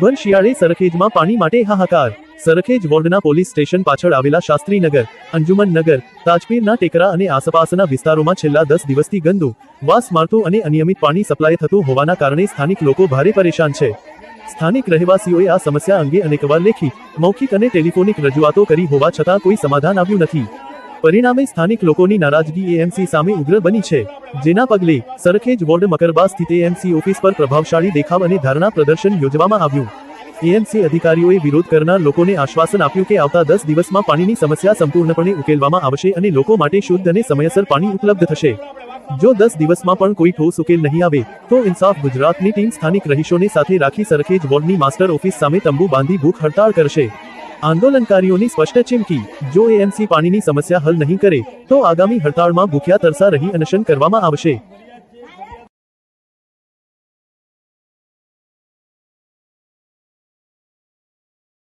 ભર શિયાળે સરખેજમાં પાણી માટે હાહાકાર. સરખેજ વોર્ડના પોલીસ સ્ટેશન પાછળ આવેલા શાસ્ત્રીનગર, અંજુમન નગર, તાજપીરના ટેકરા અને આસપાસના વિસ્તારોમાં છેલ્લા દસ દિવસથી ગંદુ, વાસ મારતું અને અનિયમિત પાણી સપ્લાય થતું હોવાના કારણે સ્થાનિક લોકો ભારે પરેશાન છે. સ્થાનિક રહેવાસીઓએ આ સમસ્યા અંગે અનેકવાર લેખિત મૌખિક અને ટેલિફોનિક રજૂઆતો કરી હોવા છતાં કોઈ સમાધાન આવ્યું નથી. પરિણામે સ્થાનિક લોકોની નારાજગી એએમસી સામે ઉગ્ર બની છે, જેના પગલે સરખેજ વોર્ડ મકરબા સ્થિત એએમસી ઓફિસ પર પ્રભાવશાળી દેખાવ અને ધારણા પ્રદર્શન યોજવામાં આવ્યું. એએમસી અધિકારીઓએ વિરોધ કરનાર લોકોને આશ્વાસન આપ્યું કે આવતા દસ દિવસમાં પાણીની સમસ્યા સંપૂર્ણપણે ઉકેલવામાં આવશે અને લોકો માટે શુદ્ધ અને સમયસર પાણી ઉપલબ્ધ થશે. જો દસ દિવસમાં પણ કોઈ ઠોસ ઉકેલ નહીં આવે, તો ઇન્સાફ ગુજરાતની ટીમ સ્થાનિક રહીશોને સાથે રાખી સરખેજ વોર્ડની માસ્ટર ઓફિસ સામે તંબુ બાંધી ભૂખ હડતાળ કરશે. આંદોલનકારીઓની સ્પષ્ટ ચીમકી, જો એએમસી પાણીની સમસ્યા હલ નહીં કરે, તો આગામી હડતાળમાં ભૂખ્યા તરસા રહી અનશન કરવામાં આવશે.